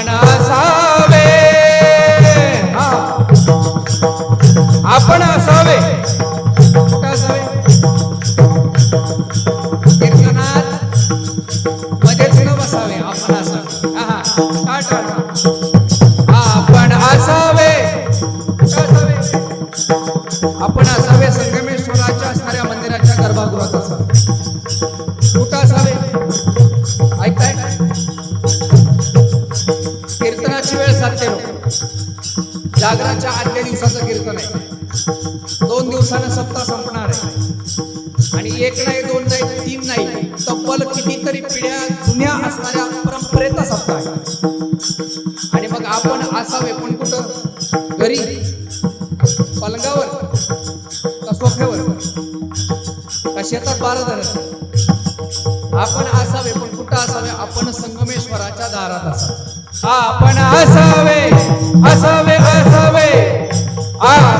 आपण असावे. आपण असावे. असावे? कीर्तनात मध्येच न बसावे. आपण असावे. आपण असावे. आपण असावे संगमेश्वराच्या असणाऱ्या मंदिराच्या गर्भागृहात असावे. कुठं असावे? जागराच्या आदल्या दिवसाचं कीर्तन आहे. दोन दिवसानं सप्ताह संपणार आहे. आणि एक नाही दोन नाही तीन नाही तब्बल कितीतरी पिढ्या जुन्या असणाऱ्या परंपरेचा सप्ताह आहे. आणि मग आपण असावे पण कुठं? घरी? पलंगावर? का सोफ्यावर? का शेतात बारा धरत? आपण असावे पण कुठं असावे? आपण संगमेश्वराच्या दारात असावे. आपण असावे असावे असावे. आ